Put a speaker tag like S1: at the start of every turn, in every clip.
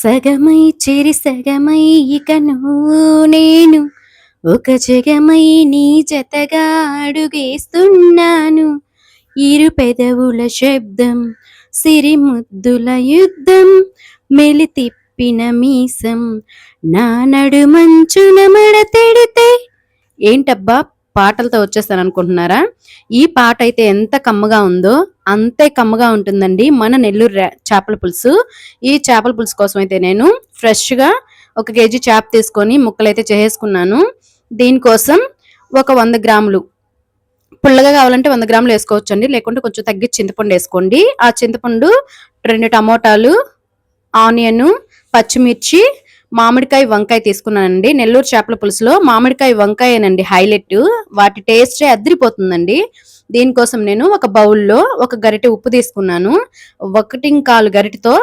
S1: సగమై చెరి సగమై ఇక నువ్వు నేను ఒక జగమై నీ జతగా అడుగేస్తున్నాను. ఇరు పెదవుల శబ్దం సిరిముద్దుల యుద్ధం మెలి తిప్పిన మీసం. నా నడుమంచున మడతెడితే ఏంటబ్బా పాటలతో వచ్చేస్తాను అనుకుంటున్నారా ఈ పాట అయితే ఎంత కమ్మగా ఉందో అంతే కమ్మగా ఉంటుందండి మన నెల్లూరు చేపల పులుసు. ఈ చేపల పులుసు కోసం అయితే నేను ఫ్రెష్గా ఒక కేజీ చేప తీసుకొని ముక్కలైతే చేసేసుకున్నాను. దీనికోసం ఒక వంద గ్రాములు పుల్లగా కావాలంటే వంద గ్రాములు వేసుకోవచ్చు అండి లేకుంటే కొంచెం తగ్గి చింతపండు వేసుకోండి. ఆ చింతపండు రెండు టమోటాలు ఆనియన్ పచ్చిమిర్చి మామిడికాయ వంకాయ తీసుకున్నానండి. నెల్లూరు చేపల పులుసులో మామిడికాయ వంకాయనండి హైలైట్. వాటి టేస్టే అద్దరిపోతుందండి దీనికోసం నేను ఒక బౌల్లో ఒక గరిటె ఉప్పు తీసుకున్నాను. ఒకటి కాలు గరిటెతో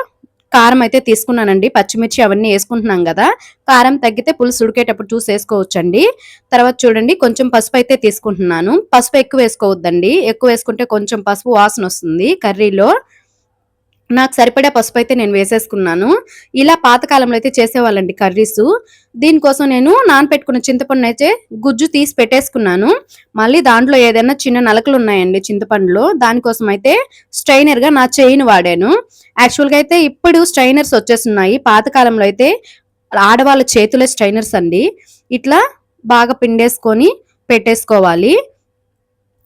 S1: కారం అయితే తీసుకున్నానండి. పచ్చిమిర్చి అవన్నీ వేసుకుంటున్నాం కదా. కారం తగ్గితే పులుసు ఉడికేటప్పుడు చూసి వేసుకోవచ్చండి. తర్వాత చూడండి కొంచెం పసుపు అయితే తీసుకుంటున్నాను. పసుపు ఎక్కువ వేసుకోవద్దండి. ఎక్కువ వేసుకుంటే కొంచెం పసుపు వాసన వస్తుంది కర్రీలో. నాకు సరిపడే పసుపు అయితే నేను వేసేసుకున్నాను. ఇలా పాతకాలంలో అయితే చేసేవాళ్ళండి కర్రీస్. దీనికోసం నేను నానపెట్టుకున్న చింతపండు అయితే గుజ్జు తీసి పెట్టేసుకున్నాను. మళ్ళీ దాంట్లో ఏదైనా చిన్న నలకలు ఉన్నాయండి చింతపండులో. దానికోసం అయితే స్ట్రైనర్గా నా చెయ్యిని వాడాను. యాక్చువల్గా అయితే ఇప్పుడు స్ట్రైనర్స్ వచ్చేస్తున్నాయి. పాతకాలంలో అయితే ఆడవాళ్ళ చేతులే స్ట్రైనర్స్ అండి. ఇట్లా బాగా పిండేసుకొని పెట్టేసుకోవాలి.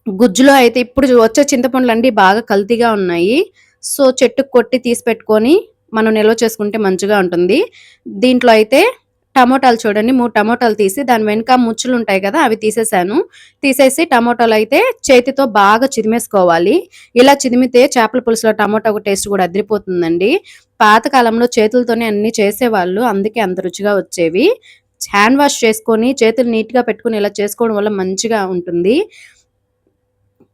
S1: గుజ్జులో అయితే ఇప్పుడు వచ్చే చింతపండ్లు అండి బాగా కల్తీగా ఉన్నాయి. సో చెట్టుకు కొట్టి తీసి పెట్టుకొని మనం నిల్వ చేసుకుంటే మంచిగా ఉంటుంది. దీంట్లో అయితే టమోటాలు చూడండి మూడు టమోటాలు తీసి దాని వెనుక ముచ్చులు ఉంటాయి కదా అవి తీసేసాను. తీసేసి టమోటాలు అయితే చేతితో బాగా చిదిమేసుకోవాలి. ఇలా చిదిమితే చేపల పులుసులో టమోటా టేస్ట్ కూడా అదిరిపోతుందండి. పాతకాలంలో చేతులతోనే అన్ని చేసేవాళ్ళు అందుకే అంత రుచిగా వచ్చేవి. హ్యాండ్ వాష్ చేసుకొని చేతులు నీట్గా పెట్టుకొని ఇలా చేసుకోవడం వల్ల మంచిగా ఉంటుంది.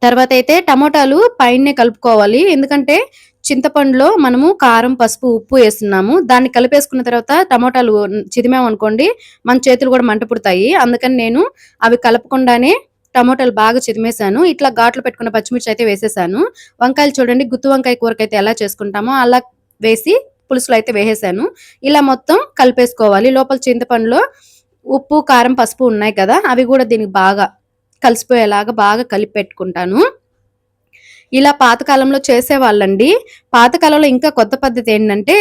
S1: తర్వాత అయితే టమోటాలు పైనే కలుపుకోవాలి. ఎందుకంటే చింతపండులో మనము కారం పసుపు ఉప్పు వేస్తున్నాము. దాన్ని కలిపేసుకున్న తర్వాత టమోటాలు చిదిమామనుకోండి మన చేతులు కూడా మంట పుడతాయి అందుకని నేను అవి కలపకుండానే టమోటాలు బాగా చిదిమేశాను. ఇట్లా ఘాట్లు పెట్టుకున్న పచ్చిమిర్చి అయితే వేసేసాను. వంకాయలు చూడండి గుత్తి వంకాయ కూరకి అయితే ఎలా చేసుకుంటామో అలా వేసి పులుసులు అయితే వేసేసాను. ఇలా మొత్తం కలిపేసుకోవాలి. లోపల చింతపండులో ఉప్పు కారం పసుపు ఉన్నాయి కదా అవి కూడా దీనికి బాగా కలిసిపోయేలాగా బాగా కలిపి పెట్టుకుంటాను ఇలా పాతకాలంలో చేసేవాళ్ళండి. పాతకాలంలో ఇంకా కొత్త పద్ధతి ఏంటంటే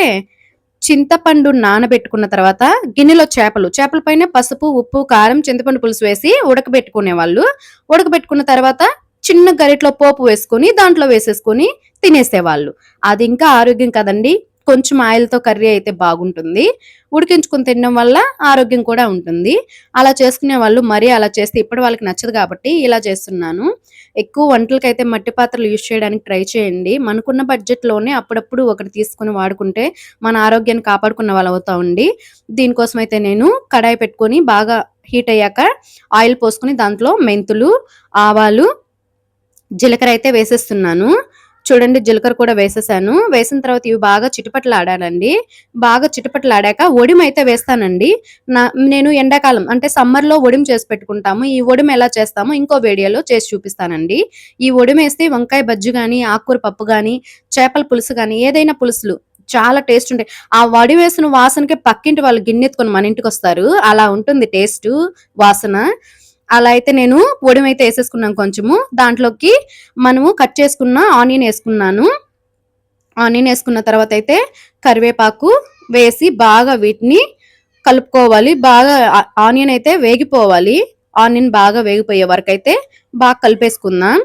S1: చింతపండు నానబెట్టుకున్న తర్వాత గిన్నెలో చేపలు చేపల పైన పసుపు ఉప్పు కారం చింతపండు పులుసు వేసి ఉడకబెట్టుకునే వాళ్ళు ఉడకబెట్టుకున్న తర్వాత చిన్న గరిటలో పోపు వేసుకొని దాంట్లో వేసేసుకొని తినేసేవాళ్ళు. అది ఇంకా ఆరోగ్యం కదండి. కొంచెం ఆయిల్తో కర్రీ అయితే బాగుంటుంది. ఉడికించుకుని తినడం వల్ల ఆరోగ్యం కూడా ఉంటుంది. అలా చేసుకునే వాళ్ళు మరీ అలా చేస్తే ఇప్పుడు వాళ్ళకి నచ్చదు కాబట్టి ఇలా చేస్తున్నాను. ఎక్కువ వంటలకైతే మట్టి పాత్రలు యూజ్ చేయడానికి ట్రై చేయండి. మనకున్న బడ్జెట్లోనే అప్పుడప్పుడు ఒకటి తీసుకుని వాడుకుంటే మన ఆరోగ్యాన్ని కాపాడుకున్న వాళ్ళు అవుతామండి దీనికోసం అయితే నేను కడాయి పెట్టుకొని బాగా హీట్ అయ్యాక ఆయిల్ పోసుకొని దాంట్లో మెంతులు ఆవాలు జీలకర్ర అయితే వేసేస్తున్నాను. చూడండి జీలకర్ర కూడా వేసేసాను. వేసిన తర్వాత ఇవి బాగా చిటపట్లు ఆడానండి బాగా చిటపట్లు ఆడాక ఒడిమ అయితే వేస్తానండి. నా నేను ఎండాకాలం అంటే సమ్మర్లో ఒడిం చేసి పెట్టుకుంటాము. ఈ ఒడిం ఎలా చేస్తామో ఇంకో వీడియోలో చేసి చూపిస్తానండి. ఈ ఒడిం వేస్తే వంకాయ బజ్జు కానీ ఆకుకూర పప్పు కానీ చేపల పులుసు కానీ ఏదైనా పులుసులు చాలా టేస్ట్ ఉంటాయి. ఆ వడి వేసిన వాసనకి పక్కింటి వాళ్ళు గిన్నెత్తుకొని మన ఇంటికి వస్తారు. అలా ఉంటుంది టేస్ట్ వాసన. అలా అయితే నేను పొడిమైతే వేసేసుకున్నాను కొంచెము. దాంట్లోకి మనము కట్ చేసుకున్న ఆనియన్ వేసుకున్నాను. ఆనియన్ వేసుకున్న తర్వాత అయితే కరివేపాకు వేసి బాగా వీటిని కలుపుకోవాలి. బాగా ఆనియన్ అయితే వేగిపోవాలి. ఆనియన్ బాగా వేగిపోయే వరకు అయితే బాగా కలిపేసుకుందాం.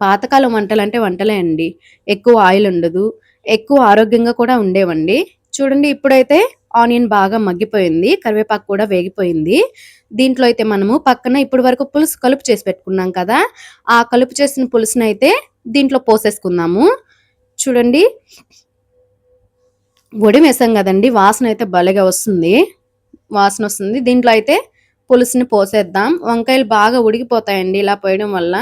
S1: పాతకాలం వంటలు అంటే వంటలే అండి. ఎక్కువ ఆయిల్ ఉండదు. ఎక్కువ ఆరోగ్యంగా కూడా ఉండేవండి. చూడండి ఇప్పుడైతే ఆనియన్ బాగా మగ్గిపోయింది కరివేపాకు కూడా వేగిపోయింది. దీంట్లో అయితే మనము పక్కన ఇప్పటి వరకు పులుసు కలుపు చేసి పెట్టుకున్నాం కదా ఆ కలుపు చేసిన పులుసునైతే అయితే దీంట్లో పోసేసుకుందాము. చూడండి వడి వేసాం కదండి వాసన అయితే భలేగా వస్తుంది వాసన వస్తుంది. దీంట్లో అయితే పులుసుని పోసేద్దాం. వంకాయలు బాగా ఉడికిపోతాయండి ఇలా పోయడం వల్ల.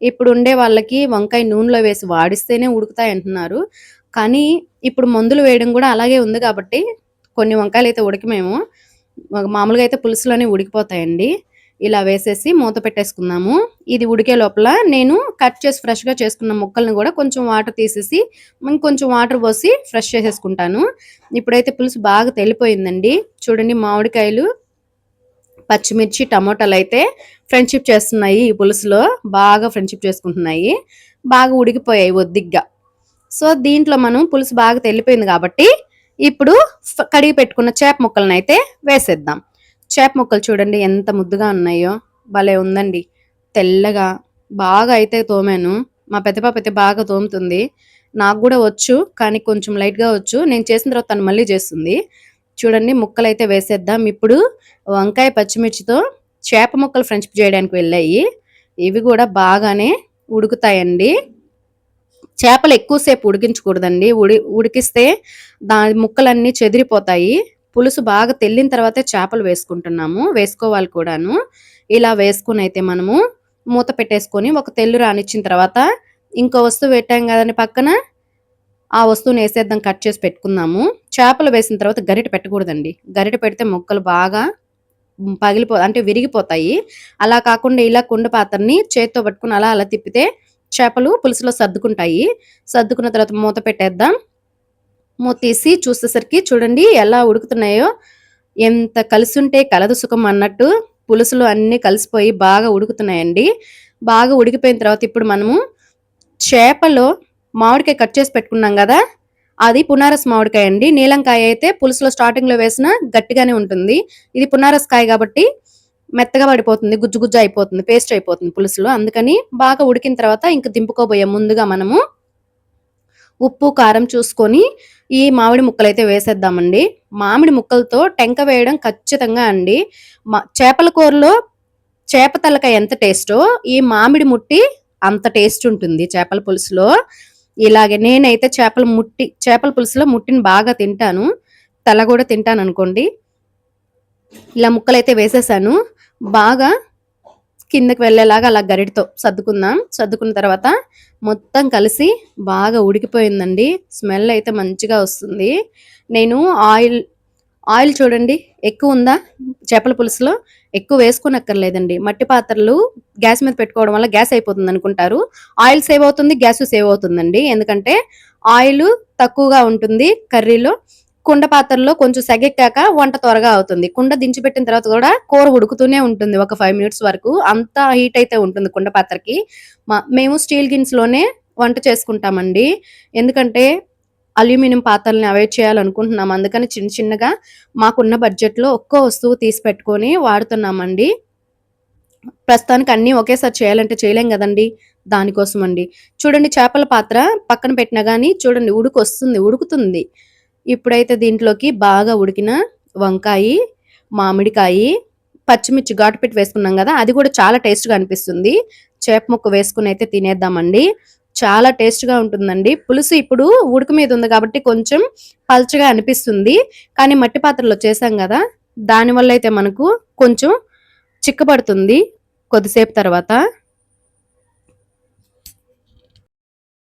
S1: ఇప్పుడు ఉండే వాళ్ళకి వంకాయ నూనెలో వేసి వాడిస్తేనే ఉడుకుతాయి అంటున్నారు. కానీ ఇప్పుడు మందులు వేయడం కూడా అలాగే ఉంది కాబట్టి కొన్ని వంకాయలు అయితే ఉడికమేము మామూలుగా అయితే పులుసులోనే ఉడికిపోతాయండి. ఇలా వేసేసి మూత పెట్టేసుకుందాము. ఇది ఉడికే లోపల నేను కట్ చేసి ఫ్రెష్గా చేసుకున్న ముక్కల్ని కూడా కొంచెం వాటర్ తీసేసి ఇంకొంచెం వాటర్ పోసి ఫ్రెష్ చేసేసుకుంటాను. ఇప్పుడైతే పులుసు బాగా తెలిపోయిందండి. చూడండి మామిడికాయలు పచ్చిమిర్చి టమోటాలు అయితే ఫ్రెండ్షిప్ చేస్తున్నాయి ఈ పులుసులో. బాగా ఫ్రెండ్షిప్ చేసుకుంటున్నాయి. బాగా ఉడికిపోయాయి ఒద్దిగ్గా. సో దీంట్లో మనం పులుసు బాగా తెలిపోయింది కాబట్టి ఇప్పుడు కడిగి పెట్టుకున్న చేప ముక్కలను అయితే వేసేద్దాం. చేప ముక్కలు చూడండి ఎంత ముద్దుగా ఉన్నాయో. భలే ఉందండి. తెల్లగా బాగా అయితే తోమాను. మా పెద్ద పాప అయితే బాగా తోముతుంది. నాకు కూడా వచ్చు కానీ కొంచెం లైట్గా వచ్చు. నేను చేసిన తర్వాత తను మళ్ళీ చేస్తుంది. చూడండి ముక్కలు అయితే వేసేద్దాం. ఇప్పుడు వంకాయ పచ్చిమిర్చితో చేప ముక్కలు ఫ్రెంచ్ చేయడానికి వెళ్ళాయి. ఇవి కూడా బాగానే ఉడుకుతాయండి. చేపలు ఎక్కువసేపు ఉడికించకూడదండి. ఉడి ఉడికిస్తే దాని ముక్కలన్నీ చెదిరిపోతాయి. పులుసు బాగా తెల్లిన తర్వాతే చేపలు వేసుకుంటున్నాము. వేసుకోవాలి కూడాను. ఇలా వేసుకుని అయితే మనము మూత పెట్టేసుకొని ఒక తెల్లు రానిచ్చిన తర్వాత ఇంకో వస్తువు పెట్టాం కదండి పక్కన. ఆ వస్తువుని వేసేద్దాం కట్ చేసి పెట్టుకుందాము. చేపలు వేసిన తర్వాత గరిట పెట్టకూడదండి. గరిట పెడితే ముక్కలు బాగా పగిలిపో అంటే విరిగిపోతాయి. అలా కాకుండా ఇలా కుండ పాత్రని చేత్తో పట్టుకుని అలా అలా తిప్పితే చేపలు పులుసులో సర్దుకుంటాయి. సర్దుకున్న తర్వాత మూత పెట్టేద్దాం. మూత తీసి చూసేసరికి చూడండి ఎలా ఉడుకుతున్నాయో. ఎంత కలిసి ఉంటే కలదు సుఖం అన్నట్టు పులుసులు అన్నీ కలిసిపోయి బాగా ఉడుకుతున్నాయండి. బాగా ఉడికిపోయిన తర్వాత ఇప్పుడు మనము చేపలో మామిడికాయ కట్ చేసి పెట్టుకున్నాం కదా. అది పునారస్ మామిడికాయ అండి నీలంకాయ అయితే పులుసులో స్టార్టింగ్లో వేసిన గట్టిగానే ఉంటుంది. ఇది పునారస్ కాయ కాబట్టి మెత్తగా పడిపోతుంది గుజ్జు గుజ్జు అయిపోతుంది పేస్ట్ అయిపోతుంది పులుసులో. అందుకని బాగా ఉడికిన తర్వాత ఇంకా దింపుకోబోయే ముందుగా మనము ఉప్పు కారం చూసుకొని ఈ మామిడి ముక్కలు అయితే వేసేద్దామండి. మామిడి ముక్కలతో టెంక వేయడం ఖచ్చితంగా అండి. చేపల కూరలో చేప తలకాయ ఎంత టేస్టో ఈ మామిడి ముట్టి అంత టేస్ట్ ఉంటుంది చేపల పులుసులో. ఇలాగే నేనైతే చేపల ముట్టి చేపల పులుసులో ముట్టిని బాగా తింటాను. తల కూడా తింటాను అనుకోండి ఇలా ముక్కలైతే వేసేసాను. బాగా కిందకి వెళ్ళేలాగా అలా గరిటితో సర్దుకుందాం. సర్దుకున్న తర్వాత మొత్తం కలిసి బాగా ఉడికిపోయిందండి. స్మెల్ అయితే మంచిగా వస్తుంది. నేను ఆయిల్ ఆయిల్ చూడండి ఎక్కువ ఉందా? చేపల పులుసులో ఎక్కువ వేసుకోనక్కర్లేదండి. మట్టి పాత్రలు గ్యాస్ మీద పెట్టుకోవడం వల్ల గ్యాస్ అయిపోతుంది అనుకుంటారు. ఆయిల్ సేవ్ అవుతుంది గ్యాస్ సేవ్ అవుతుందండి. ఎందుకంటే ఆయిల్ తక్కువగా ఉంటుంది కర్రీలో. కుండ పాత్రలో కొంచెం సెగెక్కాక వంట త్వరగా అవుతుంది. కుండ దించిపెట్టిన తర్వాత కూడా కూర ఉడుకుతూనే ఉంటుంది. ఒక ఫైవ్ మినిట్స్ వరకు అంత హీట్ అయితే ఉంటుంది కుండ పాత్రకి. మేము స్టీల్ గిన్స్లోనే వంట చేసుకుంటామండి. ఎందుకంటే అల్యూమినియం పాత్రల్ని అవాయిడ్ చేయాలనుకుంటున్నాం. అందుకని చిన్న చిన్నగా మాకున్న బడ్జెట్లో ఒక్కో వస్తువు తీసి పెట్టుకొని వాడుతున్నామండి. ప్రస్తుతానికి అన్నీ ఒకేసారి చేయాలంటే చేయలేం కదండి. దానికోసం అండి చూడండి చేపల పాత్ర పక్కన పెట్టినా కానీ చూడండి ఉడుకు వస్తుంది ఉడుకుతుంది. ఇప్పుడైతే దీంట్లోకి బాగా ఉడికిన వంకాయ మామిడికాయ పచ్చిమిర్చి ఘాటు పెట్టి వేసుకున్నాం కదా అది కూడా చాలా టేస్ట్గా అనిపిస్తుంది. చేప ముక్క వేసుకుని అయితే తినేద్దామండి. చాలా టేస్ట్గా ఉంటుందండి. పులుసు ఇప్పుడు ఉడక మీద ఉంది కాబట్టి కొంచెం పల్చగా అనిపిస్తుంది. కానీ మట్టి పాత్రలో చేసాం కదా దానివల్ల అయితే మనకు కొంచెం చిక్కబడుతుంది కొద్దిసేపు తర్వాత.